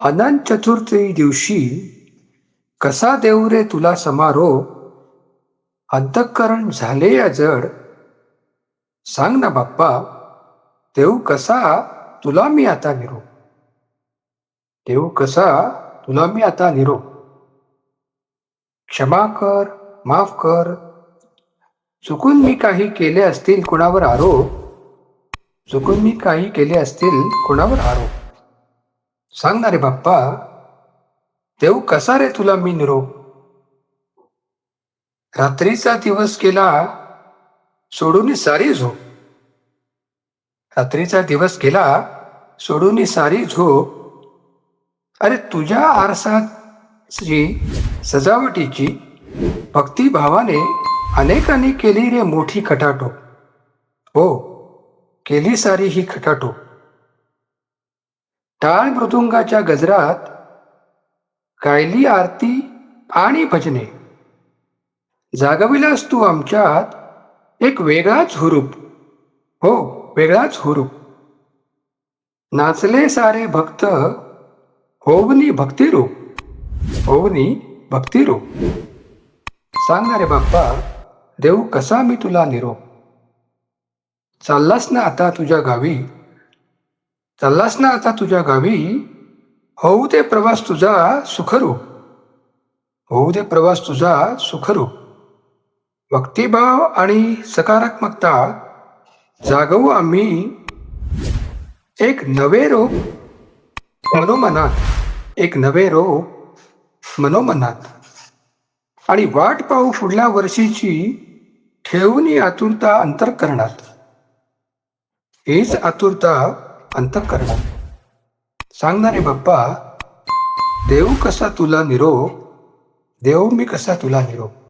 अनंत चतुर्थी दिवशी कसा देऊ रे तुला समारोप अंतःकरण झाले या जड. सांग ना बाप्पा देऊ कसा तुला मी आता निरोप? देऊ कसा तुला मी आता निरोप? क्षमा कर माफ कर. चुकून मी काही केले असतील कुणावर आरोप? चुकून मी काही केले असतील कुणावर आरोप? सांग ना रे बाप्पा. देऊ कसा रे तुला मी निरोप? रात्रीचा दिवस केला सोडून सारी झोप. रात्रीचा दिवस केला सोडून सारी झोप. अरे तुझ्या आरसाची सजावटीची भक्तिभावाने अनेकांनी केली रे मोठी खटाटो. हो केली सारी ही खटाटो. टाळ मृदुंगाच्या गजरात गायली आरती आणि भजने. जागविलास तू आमच्यात एक वेगळाच हुरूप. हो वेगळाच हुरूप. नाचले सारे भक्त होवनी भक्तिरूप. होवनी भक्तिरूप. सांग रे बाप्पा देऊ कसा मी तुला निरोप? चाललास ना आता तुझ्या गावी? चाललास ना आता तुझ्या गावी होऊ दे प्रवास तुझा सुखरूप. होऊ दे प्रवास तुझा सुखरूप. भक्तिभाव आणि सकारात्मकता जागवू आम्ही एक नवे रोप मनोमनात. एक नवे रोप मनोमनात. आणि वाट पाहू पुढल्या वर्षीची ठेवून आतुरता अंतर करणार हीच आतुरता अंतःकरण. सांगणारे बाप्पा देऊ कसा तुला निरोप देऊ मी कसा तुला निरोप.